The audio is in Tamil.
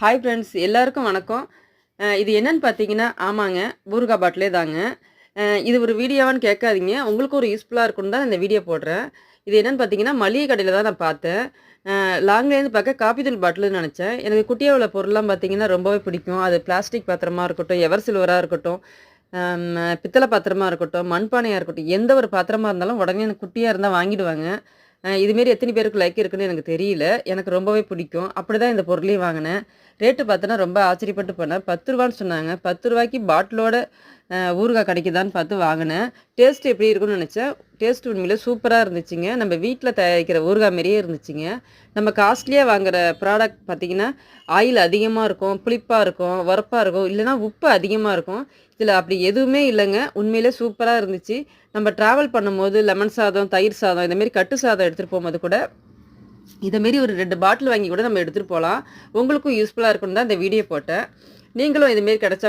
ஹாய் ஃப்ரெண்ட்ஸ் எல்லாருக்கும் வணக்கம். இது என்னன்னு பார்த்தீங்கன்னா ஆமாங்க பூர்கா பாட்டிலே தாங்க. இது ஒரு வீடியோவான்னு கேட்காதீங்க. உங்களுக்கு ஒரு யூஸ்ஃபுல்லாக இருக்கும்னு தான் இந்த வீடியோ போடுறேன். இது என்னென்னு பார்த்தீங்கன்னா மளிகை கடையில் தான் நான் பார்த்தேன். லாங்லேருந்து பார்க்க காப்பித்தூள் பாட்டில்னு நினச்சேன். எனக்கு குட்டியாக உள்ள பொருள்லாம் பார்த்தீங்கன்னா ரொம்பவே பிடிக்கும். அது பிளாஸ்டிக் பாத்திரமாக இருக்கட்டும் எவர் சில்வராக இருக்கட்டும் பித்தளை பாத்திரமாக இருக்கட்டும் மண்பானையாக இருக்கட்டும் எந்த ஒரு பாத்திரமாக இருந்தாலும் உடனே எனக்கு குட்டியாக இருந்தால் வாங்கிடுவாங்க. இதுமாரி எத்தனை பேருக்கு லைக் இருக்குன்னு எனக்கு தெரியல. எனக்கு ரொம்பவே பிடிக்கும். அப்படி தான் இந்த பொருளையும் வாங்கினேன். ரேட்டு பார்த்தோன்னா ரொம்ப ஆச்சரியப்பட்டு போனேன். பத்து ரூபான்னு சொன்னாங்க. பத்து ரூபாய்க்கு பாட்டிலோட ஊறுகாய் கிடைக்குதான்னு பார்த்து வாங்கினேன். டேஸ்ட் எப்படி இருக்கும்னு நினச்சேன். டேஸ்ட் உண்மையிலே சூப்பராக இருந்துச்சுங்க. நம்ம வீட்டில் தயாரிக்கிற ஊறுகாய் மாரியே இருந்துச்சுங்க. நம்ம காஸ்ட்லியாக வாங்குற ப்ராடக்ட் பார்த்திங்கன்னா ஆயில் அதிகமாக இருக்கும் புளிப்பாக இருக்கும் உரப்பாக இருக்கும் இல்லைன்னா உப்பு அதிகமாக இருக்கும். இதில் அப்படி எதுவுமே இல்லைங்க. உண்மையிலே சூப்பராக இருந்துச்சு. நம்ம ட்ராவல் பண்ணும்போது லெமன் சாதம் தயிர் சாதம் இந்தமாரி கட்டு சாதம் எடுத்துகிட்டு போகும்போது கூட இதமாரி ஒரு ரெண்டு பாட்டில் வாங்கி கூட நம்ம எடுத்துகிட்டு போகலாம் உங்களுக்கும் யூஸ்ஃபுல்லாக இருக்குன்னு தான் இந்த வீடியோ போட்டேன். நீங்களும் இதுமாரி கிடச்சா